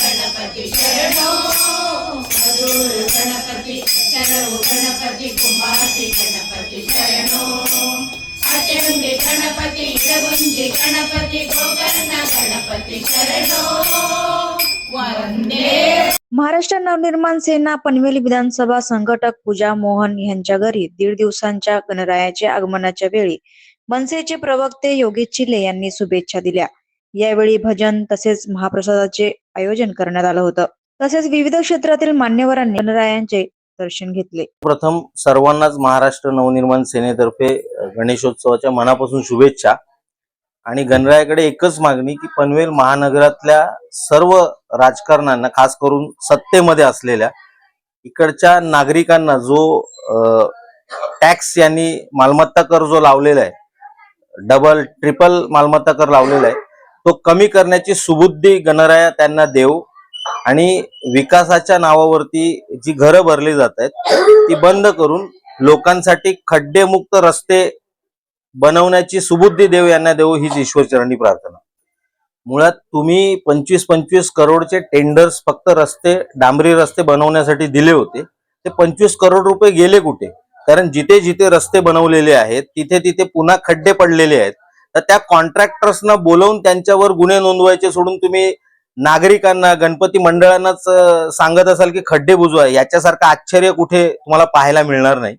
गणपती शरणो मधुर गणपती शरणो गणपती कुंभारती गणपती शरणो. अचंडी गणपती इडगुंजी गणपती गोकर्ण गणपती शरणो. वंदे महाराष्ट्र नवनिर्माण सेना पनवेल विधानसभा संघटक पूजा मोहन यांच्या घरी दीड दिवसांच्या गणरायाच्या आगमनाच्या वेळी मनसेचे प्रवक्ते योगेश चिले यांनी शुभेच्छा दिल्या. यावेळी भजन तसेच महाप्रसादाचे आयोजन करण्यात आलं होतं. तसेच विविध क्षेत्रातील मान्यवरांनी गणरायांचे दर्शन घेतले. प्रथम सर्वांनाच महाराष्ट्र नवनिर्माण सेनेतर्फे गणेशोत्सवाच्या मनापासून शुभेच्छा. आणि गणरायाकडे एकच मागणी की पनवेल महानगरातल्या सर्व राजकारणांना खास करून सत्तेमध्ये असलेल्या इकडच्या नागरिकांना जो टॅक्स यांनी मालमत्ता कर जो लावलेला आहे डबल ट्रिपल मालमत्ता कर लावलेला आहे तो कमी करण्याची सुबुद्धी गणराया त्यांना देऊ आणि विकासाच्या नावावरती जी घरं भरली जात आहेत ती बंद करून लोकांसाठी खड्डेमुक्त रस्ते बनवण्याची सुबुद्धी देव यांना देऊ हीच ईश्वरचरणी प्रार्थना. मुळात तुम्ही पंचवीस पंचवीस करोडचे टेंडर्स फक्त रस्ते डांबरी रस्ते बनवण्यासाठी दिले होते. ते पंचवीस करोड रुपये गेले कुठे? कारण जिथे जिथे रस्ते बनवलेले आहेत तिथे तिथे पुन्हा खड्डे पडलेले आहेत. तर त्या कॉन्ट्रॅक्टर्सना बोलवून त्यांच्यावर गुन्हे नोंदवायचे सोडून तुम्ही नागरिकांना गणपती मंडळांनाच सांगत असाल की खड्डे बुजवा. याच्यासारखं आश्चर्य कुठे तुम्हाला पाहायला मिळणार नाही.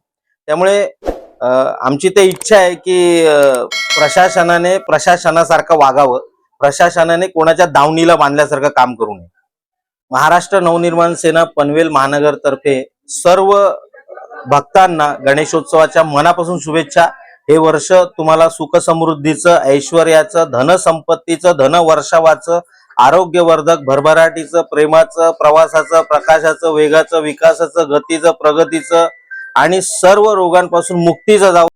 त्यामुळे आमची ते इच्छा आहे की प्रशासनाने प्रशासनासारखं वागावं. प्रशासनाने कोणाच्या दावणीला बांधल्यासारखं काम करू नये. महाराष्ट्र नवनिर्माण सेना पनवेल महानगरतर्फे सर्व भक्तांना गणेशोत्सवाच्या मनापासून शुभेच्छा. हे वर्ष तुम्हाला सुख समृद्धीचं ऐश्वर्याचं धनसंपत्तीचं धन वर्षावाचं आरोग्यवर्धक भरभराटीचं प्रेमाचं प्रवासाचं प्रकाशाचं वेगाचं विकासाचं गतीचं प्रगतीचं आणि सर्व रोगांपासून मुक्तीचं जावं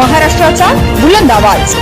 महाराष्ट्राचा बुलंद आवाज.